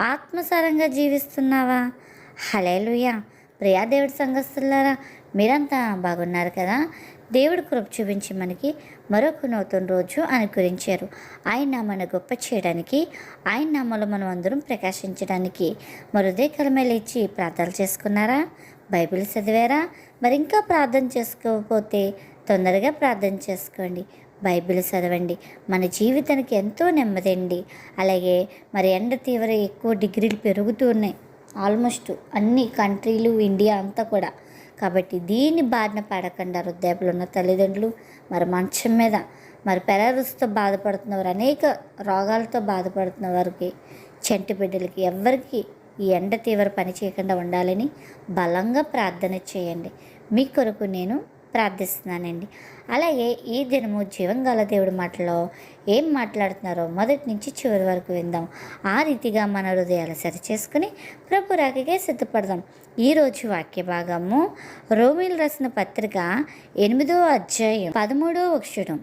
ఆత్మసారంగా జీవిస్తున్నావా? Hallelujah Priya దేవుడి సంఘస్థులారా మీరంతా బాగున్నారు కదా? దేవుడు కృప చూపించి మనకి మరొక నూతన రోజు అనుకరించారు ఆయన మన గొప్ప చేయడానికి ఆయన నామలో మనం అందరం ప్రకాశించడానికి మరుదే లేచి ప్రార్థనలు చేసుకున్నారా? బైబిల్ చదివారా? మరి ఇంకా ప్రార్థన చేసుకోకపోతే తొందరగా ప్రార్థన చేసుకోండి. బైబిల్ చదవండి. మన జీవితానికి ఎంతో నెమ్మదండి అలాగే మరి ఎండ తీవ్ర ఎక్కువ డిగ్రీలు పెరుగుతూ ఉన్నాయి. ఆల్మోస్ట్ అన్ని కంట్రీలు ఇండియా అంతా కూడా. కాబట్టి దీన్ని బారిన పడకుండా వృద్ధాపులు ఉన్న తల్లిదండ్రులు. మరి మంచం మీద మరి పెరారుస్తో బాధపడుతున్న వారు అనేక రోగాలతో బాధపడుతున్న వారికి చెంటి బిడ్డలకి ఎవరికి ఈ ఎండ తీవ్ర పని చేయకుండా ఉండాలని బలంగా ప్రార్థన చేయండి. మీ కొరకు నేను ప్రార్థిస్తున్నానండి. అలాగే ఈ దినము జీవంగాల దేవుడి మాటలో ఏం మాట్లాడుతున్నారో మొదటి నుంచి చివరి వరకు విందాం. ఆ రీతిగా మన హృదయాలు సరి చేసుకుని ప్రభు రాకకే సిద్ధపడదాం. ఈరోజు వాక్య భాగము రోమిల్ రాసిన పత్రిక ఎనిమిదో అధ్యాయం పదమూడో అక్షరం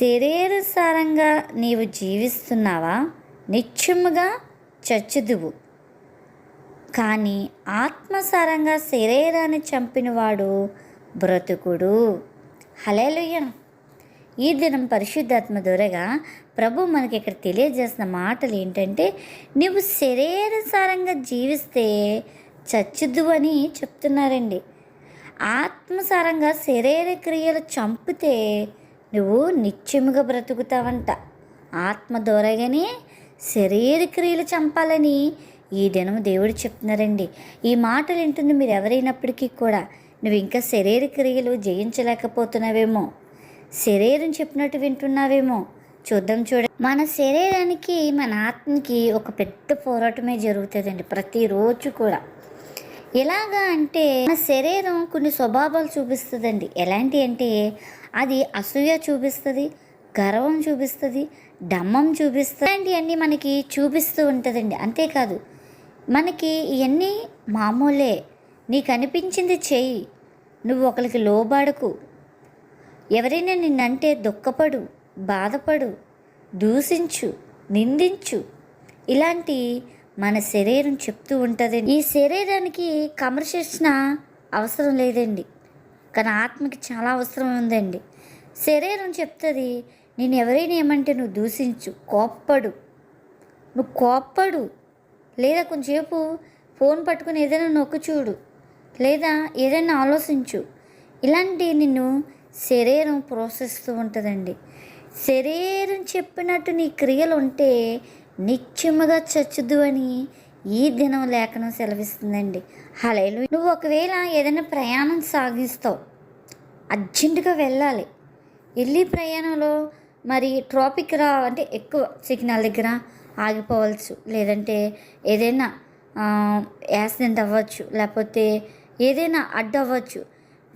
శరీరసారంగా నీవు జీవిస్తున్నావా? నిత్యముగా చచ్చుదువు. కానీ ఆత్మసారంగా శరీరాన్ని చంపినవాడు బ్రతుకుడు. హలేలుయ్య ఈ దినం పరిశుద్ధాత్మ దొరగా ప్రభు మనకి ఇక్కడ తెలియజేసిన మాటలు ఏంటంటే నువ్వు శరీరసారంగా జీవిస్తే చచ్చుద్దు అని చెప్తున్నారండి. ఆత్మసారంగా శరీర క్రియలు చంపితే నువ్వు నిత్యముగా బ్రతుకుతావంట. ఆత్మ దూరగానే శరీర క్రియలు చంపాలని ఈ దినం దేవుడు చెప్తున్నారండి. ఈ మాటలు వింటుంది మీరు ఎవరైనప్పటికీ కూడా నువ్వు ఇంకా శరీర క్రియలు జయించలేకపోతున్నావేమో. శరీరం చెప్పినట్టు వింటున్నావేమో. చూద్దాం చూడ. మన శరీరానికి మన ఆత్మకి ఒక పెద్ద పోరాటమే జరుగుతుందండి ప్రతిరోజు కూడా. ఎలాగా అంటే మన శరీరం కొన్ని స్వభావాలు చూపిస్తుందండి. ఎలాంటి అంటే అది అసూయ చూపిస్తుంది గర్వం చూపిస్తుంది డమ్మం చూపిస్తుంది. ఇలాంటివన్నీ మనకి చూపిస్తూ ఉంటుందండి. అంతేకాదు మనకి ఇవన్నీ మామూలే. నీకనిపించింది చేయి. నువ్వు ఒకరికి లోబాడకు. ఎవరైనా నిన్నంటే దుఃఖపడు బాధపడు దూషించు నిందించు. ఇలాంటి మన శరీరం చెప్తూ ఉంటుంది. ఈ శరీరానికి కమర్షించిన అవసరం లేదండి. కానీ ఆత్మకి చాలా అవసరం ఉందండి. శరీరం చెప్తుంది నేను ఎవరైనా ఏమంటే నువ్వు దూషించు కోప్పడు. నువ్వు కోప్పడు. లేదా కొంచెంసేపు ఫోన్ పట్టుకుని ఏదైనా నొక్కు చూడు. లేదా ఏదైనా ఆలోచించు. ఇలాంటి నిన్ను శరీరం ప్రోత్సహిస్తూ ఉంటుందండి. శరీరం చెప్పినట్టు నీ క్రియలు ఉంటే నిత్యముగా చచ్చుదు అని ఈ దినం లేఖనం సెలవిస్తుందండి. హలేలు నువ్వు ఒకవేళ ఏదైనా ప్రయాణం సాగిస్తావు. అర్జెంటుగా వెళ్ళాలి. వెళ్ళి ప్రయాణంలో మరి ట్రాఫిక్ రా అంటే ఎక్కువ సిగ్నల్ దగ్గర ఆగిపోవచ్చు లేదంటే ఏదైనా యాక్సిడెంట్ అవ్వచ్చు. లేకపోతే ఏదైనా అడ్డు అవ్వచ్చు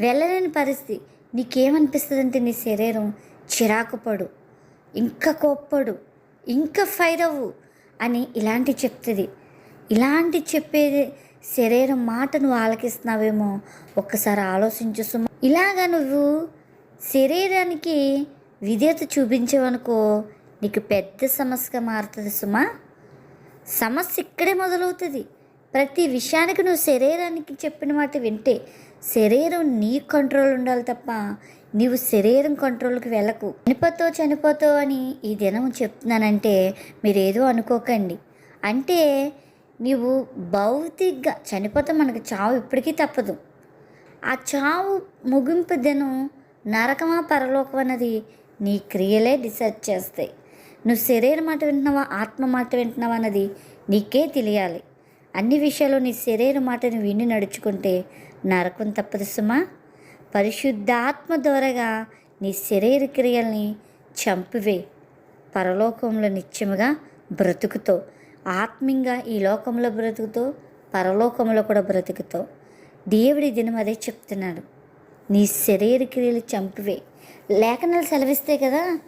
వెళ్ళలేని పరిస్థితి. నీకేమనిపిస్తుంది అంటే నీ శరీరం చిరాకు పడు. ఇంకా కోప్పడు. ఇంకా ఫైర్ అవ్వు అని ఇలాంటి చెప్తుంది. ఇలాంటి చెప్పేది శరీరం మాట నువ్వు ఆలకిస్తున్నావేమో ఒక్కసారి ఆలోచించు సుమా. ఇలాగా నువ్వు శరీరానికి విధేయత చూపించావనుకో నీకు పెద్ద సమస్యగా మారుతుంది సుమా. సమస్య ఇక్కడే మొదలవుతుంది. ప్రతి విషయానికి నువ్వు శరీరానికి చెప్పిన మాట వింటే శరీరం నీ కంట్రోల్ ఉండాలి తప్ప నీవు శరీరం కంట్రోల్కి వెళ్ళకు. చనిపోతో చనిపోతో అని ఈ దినం చెప్తున్నానంటే మీరేదో అనుకోకండి. అంటే నీవు భౌతికగా చనిపోతే మనకు చావు ఇప్పటికీ తప్పదు. ఆ చావు ముగింపు దినం నరకమా పరలోకం అన్నది నీ క్రియలే డిసైడ్ చేస్తాయి. నువ్వు శరీరం మాట వింటున్నావా ఆత్మ మాట వింటున్నావా అన్నది నీకే తెలియాలి. అన్ని విషయాలు నీ శరీర మాటను విని నడుచుకుంటే నరకం తప్పదు సుమా. పరిశుద్ధాత్మ ద్వారాగా నీ శరీర క్రియల్ని చంపివే. పరలోకంలో నిత్యముగా బ్రతుకుతో ఆత్మీయంగా ఈ లోకంలో బ్రతుకుతో పరలోకంలో కూడా బ్రతుకుతో దేవుడి దినం అదే చెప్తున్నాడు. నీ శరీర క్రియలు చంపివే. లేఖనాలు సెలవిస్తే కదా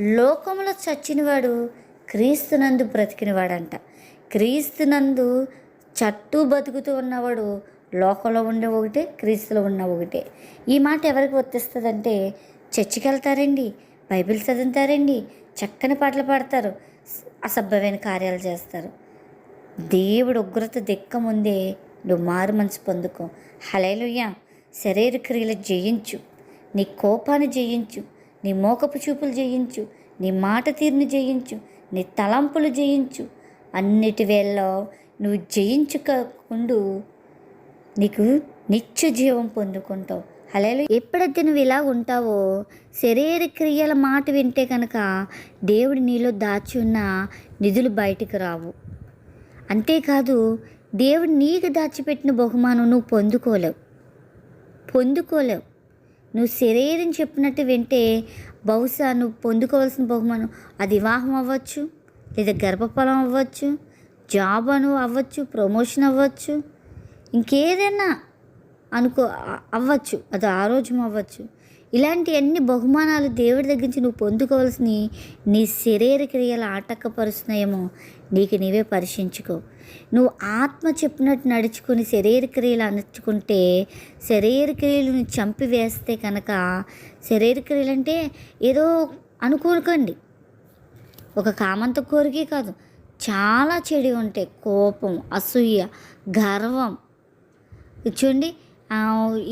లోకంలో చచ్చినవాడు క్రీస్తునందు బ్రతికినవాడంట. క్రీస్తునందు చట్టు బతుకుతూ ఉన్నవాడు లోకంలో ఉండే ఒకటే క్రీస్తులో ఉన్న ఒకటే. ఈ మాట ఎవరికి వర్తిస్తుందంటే చర్చికి వెళ్తారండి బైబిల్ చదువుతారండి చక్కని పాటలు పాడతారు అసభ్యమైన కార్యాలు చేస్తారు. దేవుడు ఉగ్రత దిక్క ముందే నువ్వు మారు మనసు పొందుకో. హలేలుయ్యా శరీర క్రియలు జయించు. నీ కోపాన్ని జయించు. నీ మోకపు చూపులు జయించు. నీ మాట తీరుని జయించు. నీ తలంపులు జయించు. అన్నిటి వేళ్ళలో నువ్వు జయించుకోకుండా నీకు నిత్య జీవం పొందుకుంటావు. హలేలు ఎప్పుడైతే నువ్వు ఇలా ఉంటావో శరీర క్రియల మాట వింటే కనుక దేవుడు నీలో దాచి ఉన్న నిధులు బయటికి రావు. అంతేకాదు దేవుడు నీకు దాచిపెట్టిన బహుమానం నువ్వు పొందుకోలేవు. పొందుకోలేవు. నువ్వు శరీరం చెప్పినట్టు వింటే బహుశా నువ్వు పొందుకోవాల్సిన బహుమానం అది వివాహం అవ్వచ్చు లేదా గర్భఫలం అవ్వచ్చు జాబ్ అను అవ్వచ్చు ప్రమోషన్ అవ్వచ్చు ఇంకేదైనా అనుకో అవ్వచ్చు అది ఆరోగ్యం అవ్వచ్చు. ఇలాంటి అన్ని బహుమానాలు దేవుడి దగ్గర నుంచి నువ్వు పొందుకోవాల్సిన నీ శరీర క్రియలు ఆటంకపరుస్తున్నాయేమో నీకు నీవే పరీక్షించుకో నువ్వు ఆత్మ చెప్పినట్టు నడుచుకుని శరీర క్రియలు అణుచుకుంటే శరీర క్రియలను చంపివేస్తే కనుక శరీర క్రియలు అంటే ఏదో అనుకోకండి. ఒక కామంత కోరికే కాదు. చాలా చెడు ఉంటాయి. కోపం అసూయ గర్వం. చూడండి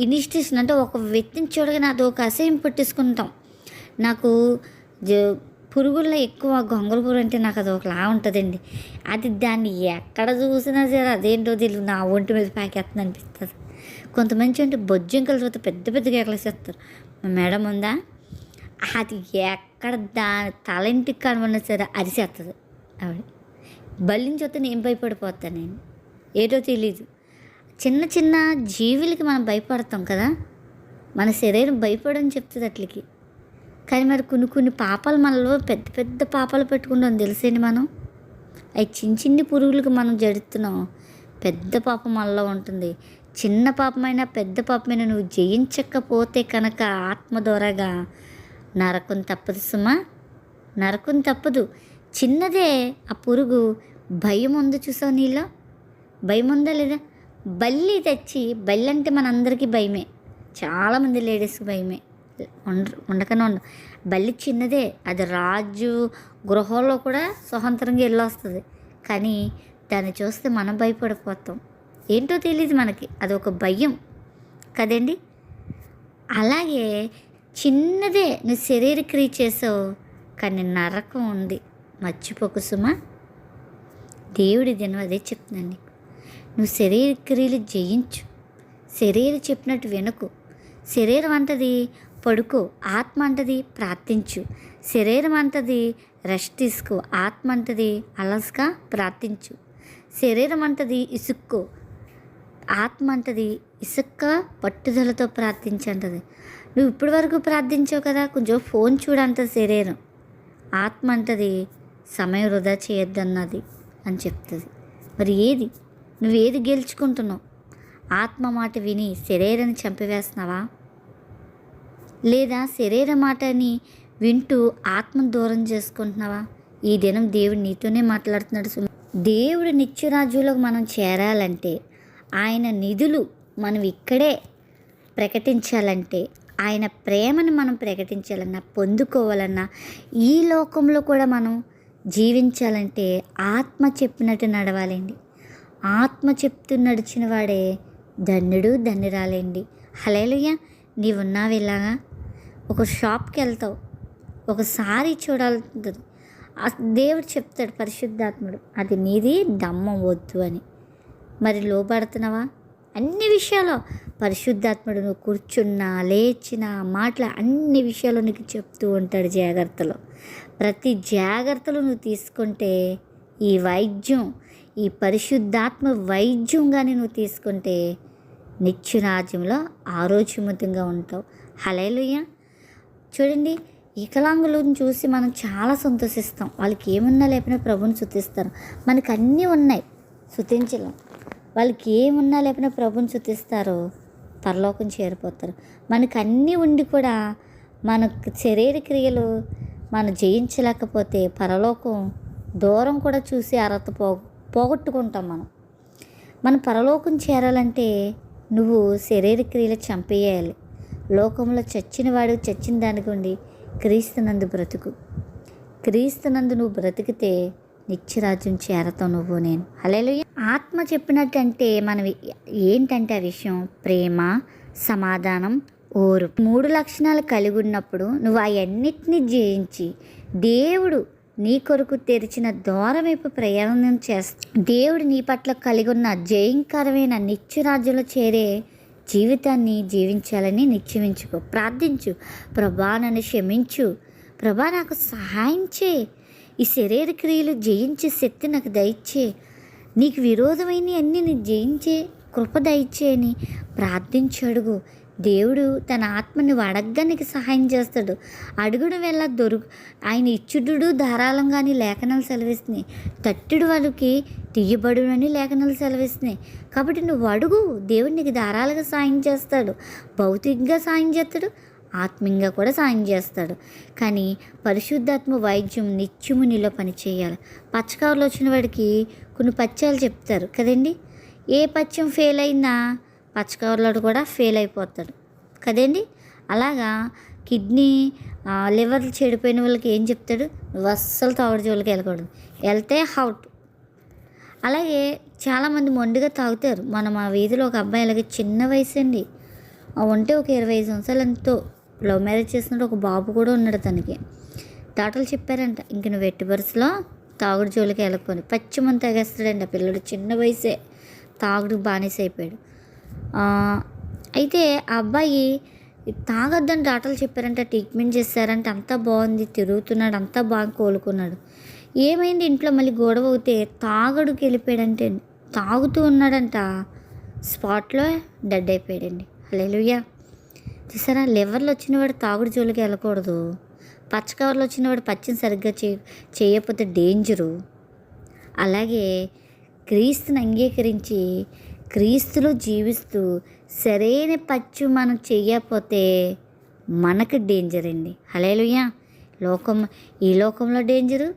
ఇనిస్టేషన్ అంటే ఒక వ్యక్తిని చూడగానే అది ఒక అసహ్యం పుట్టించుకుంటాం. నాకు పురుగుల్లో ఎక్కువ గొంగళ పురుగు అంటే నాకు అది ఒకలా ఉంటుందండి. అది దాన్ని ఎక్కడ చూసినా సరే అదేంటో తెలియదు నా ఒంటి మీద పాకేస్తుంది అనిపిస్తుంది. కొంతమంది అంటే బొజ్జింకల తర్వాత పెద్ద పెద్దగా ఎక్కలేసేస్తారు మేడం ఉందా? అది ఎక్కడ దాని తలంటికి కనుమన్నా సరే అరిసేస్తుంది ఆవిడ బల్లిని చూస్తే నేను భయపడిపోతాను నేను? ఏటో తెలీదు. చిన్న చిన్న జీవులకి మనం భయపడతాం కదా? మన శరీరం భయపడని చెప్తుంది అట్లకి. కానీ మరి కొన్ని కొన్ని పాపాలు మనలో పెద్ద పెద్ద పాపాలు పెట్టుకుంటాం తెలిసేండి మనం? అవి చిన్న చిన్ని పురుగులకు మనం జడుతున్నాం పెద్ద పాపం మనలో ఉంటుంది. చిన్న పాపమైనా పెద్ద పాపమైనా నువ్వు జయించకపోతే కనుక ఆత్మ ద్వారాగా నరకం తప్పదు సుమా. నరకం తప్పదు. చిన్నదే ఆ పురుగు భయం ఉంది చూసావు నీలో? భయం ఉందా లేదా? బల్లి తెచ్చి బల్లి అంటే మనందరికీ భయమే. చాలామంది లేడీస్కి భయమే. ఉండ ఉండకనే ఉండ బల్లి చిన్నదే అది రాజు గృహంలో కూడా స్వతంత్రంగా వెళ్ళొస్తుంది. కానీ దాన్ని చూస్తే మనం భయపడిపోతాం. ఏంటో తెలియదు మనకి అది ఒక భయం. కదండి? అలాగే చిన్నదే నువ్వు శరీర క్రియ చేసావు కానీ నరకం ఉంది. మర్చిపోకు సుమా. దేవుడి దినం అదే చెప్తున్నాను నీకు. నువ్వు శరీర క్రియలు జయించు. శరీరం చెప్పినట్టు వినకు. శరీరం అంటది పడుకో. ఆత్మ అంటది ప్రార్థించు. శరీరం అంటది రెస్ట్ తీసుకో. ఆత్మ అంటది అలస్గా ప్రార్థించు. శరీరం అంటది ఇసుక్కో. ఆత్మ అంటది ఇసుక్క పట్టుదలతో ప్రార్థించంటది నువ్వు ఇప్పటి వరకు ప్రార్థించావు కదా కొంచెం ఫోన్ చూడంటది శరీరం. ఆత్మ అంటది సమయం వృధా చేయొద్దన్నది అని చెప్తుంది. మరి ఏది? నువ్వు ఏది గెలుచుకుంటున్నావు? ఆత్మ మాట విని శరీరాన్ని చంపివేస్తున్నావా? లేదా శరీర మాటని వింటూ ఆత్మను దూరం చేసుకుంటున్నావా? ఈ దినం దేవుడు నీతోనే మాట్లాడుతున్నాడు సుమ. దేవుడు నిత్యరాజులకు మనం చేరాలంటే ఆయన నిధులు మనం ఇక్కడే ప్రకటించాలంటే ఆయన ప్రేమను మనం ప్రకటించాలన్నా పొందుకోవాలన్నా ఈ లోకంలో కూడా మనం జీవించాలంటే ఆత్మ చెప్పినట్టు నడవాలండి. ఆత్మ చెప్తూ నడిచిన వాడే ధన్యుడు ధన్యురాలేండి. హలేలుయ్య నీవున్నావు ఇలాగా? ఒక షాప్కి వెళ్తావు. ఒకసారి చూడాలంటుంది ఆ దేవుడు చెప్తాడు పరిశుద్ధాత్ముడు అది నీది దమ్మం వద్దు అని. మరి లోపడుతున్నావా అన్ని విషయాలు పరిశుద్ధాత్ముడు నువ్వు కూర్చున్నా లేచినా మాటల అన్ని విషయాలు నీకు చెప్తూ ఉంటాడు జాగ్రత్తలు. ప్రతి జాగ్రత్తలు నువ్వు తీసుకుంటే ఈ వైద్యం ఈ పరిశుద్ధాత్మ వైద్యం కానీ నువ్వు తీసుకుంటే నిత్యరాజ్యంలో ఆరోగ్యవంతంగా ఉంటావు. హలేలుయ్య చూడండి వికలాంగులను చూసి మనం చాలా సంతోషిస్తాం. వాళ్ళకి ఏమున్నా లేకపోయినా ప్రభుని శుతిస్తారు మనకు అన్నీ ఉన్నాయి. శుతించలేం వాళ్ళకి ఏమున్నా లేకపోయినా ప్రభుని శుతిస్తారు పరలోకం చేరిపోతారు. మనకు అన్నీ ఉండి కూడా మన శరీర క్రియలు మనం జయించలేకపోతే పరలోకం దూరం కూడా చూసి అర్హత పో పోగొట్టుకుంటాం మనం. మన పరలోకం చేరాలంటే నువ్వు శరీర క్రియలు చంపేయాలి. లోకంలో చచ్చిన వాడు చచ్చిన దానికి ఉండి క్రీస్తునందు బ్రతుకు. క్రీస్తునందు నువ్వు బ్రతికితే నిత్యరాజ్యం చేరతావు నువ్వు నేను. అలెలుయ్య ఆత్మ చెప్పినట్టంటే మనం ఏంటంటే ఆ విషయం? ప్రేమ సమాధానం ఓరు మూడు లక్షణాలు కలిగి ఉన్నప్పుడు నువ్వు అవన్నిటిని జయించి దేవుడు నీ కొరకు తెరిచిన ద్వారం వైపు ప్రయాణం చేస్తా. దేవుడు నీ పట్ల కలిగి ఉన్న జయంకరమైన నిత్యరాజ్యంలో చేరే జీవితాన్ని జీవించాలని నిశ్చయించుకో. ప్రార్థించు. ప్రభా నన్ను క్షమించు. ప్రభా నాకు సహాయం చే ఈ శరీర క్రియలు జయించే శక్తి నాకు దయచే నీకు విరోధమైన అన్ని నీ జయించే కృప దయచేయని ప్రార్థించి అడుగు. దేవుడు తన ఆత్మని అడగ్గా నీకు సహాయం చేస్తాడు. అడుగుడు వెళ్ళ దొరుకు ఆయన ఇచ్చుడు ధారాళంగాని లేఖనాలు సెలవిస్తున్నాయి. తట్టుడు వాళ్ళకి తీయబడునని లేఖనాలు సెలవిస్తున్నాయి. కాబట్టి నువ్వు అడుగు. దేవుడు నీకు ధారాళంగా సాయం చేస్తాడు. భౌతికంగా సాయం చేస్తాడు. ఆత్మీయంగా కూడా సాయం చేస్తాడు. కానీ పరిశుద్ధాత్మ వైద్యం నిత్యము నీలో పనిచేయాలి. పచ్చకారులు వచ్చిన వాడికి కొన్ని పత్యాలు చెప్తారు కదండి? ఏ పత్యం ఫెయిల్ అయినా పచ్చకారులాడు కూడా ఫెయిల్ అయిపోతాడు కదండి? అలాగా కిడ్నీ లివర్ చెడిపోయిన వాళ్ళకి ఏం చెప్తాడు? నువ్వు అస్సలు తాగుడు జోలికి వెళ్ళకూడదు. వెళ్తే హౌట్. అలాగే చాలామంది మొండిగా తాగుతారు. మన మా వీధిలో ఒక అబ్బాయి అలాగే చిన్న వయసు అండి ఉంటే ఒక ఇరవై ఐదు సంవత్సరాలు ఎంతో. లవ్ మ్యారేజ్ చేసినట్టు ఒక బాబు కూడా ఉన్నాడు తనకి. డాక్టర్లు చెప్పారంట ఇంక నువ్వు ఎట్టి వరుసలో తాగుడు జోలికి వెళ్ళకొని పచ్చిమని తాగేస్తాడండి ఆ పిల్లడు చిన్న వయసే. తాగుడు బానిస అయిపోయాడు. అయితే ఆ అబ్బాయి తాగొద్దని డాక్టర్లు చెప్పారంట ట్రీట్మెంట్ చేశారంట అంతా బాగుంది తిరుగుతున్నాడు అంతా బాగా కోలుకున్నాడు. ఏమైంది ఇంట్లో మళ్ళీ గొడవ అవుతే తాగడుకి వెళ్ళిపోయాడంటే తాగుతూ ఉన్నాడంట. స్పాట్లో డెడ్ అయిపోయాడండి. హల్లెలూయా. చూసారా లివర్లో వచ్చినవాడు తాగుడు జోలికి వెళ్ళకూడదు. పచ్చ కవర్లో వచ్చినవాడు పచ్చిని సరిగ్గా చే చేయకపోతే డేంజరు. అలాగే క్రీస్తుని అంగీకరించి క్రీస్తులో జీవిస్తూ సరైన పచ్చు మనం చేయకపోతే మనకు డేంజర్ అండి. హలేలుయ్యా లోకం ఈ లోకంలో డేంజరు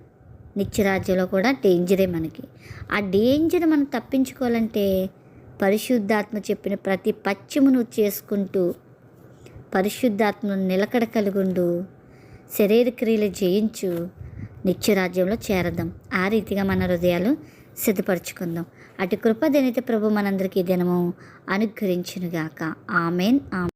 నిత్యరాజ్యంలో కూడా డేంజరే మనకి. ఆ డేంజర్ మనం తప్పించుకోవాలంటే పరిశుద్ధాత్మ చెప్పిన ప్రతి పశ్చిమ నువ్వు చేసుకుంటూ పరిశుద్ధాత్మను నిలకడ కలుగుండు. శరీర క్రియలు జయించు. నిత్యరాజ్యంలో చేరదాం. ఆ రీతిగా మన హృదయాలు సిద్ధపరచుకుందాం. అటు కృప దనిత ప్రభు మనందరికీ దినము అనుగ్రహించునుగాక. ఆమెన్ ఆమె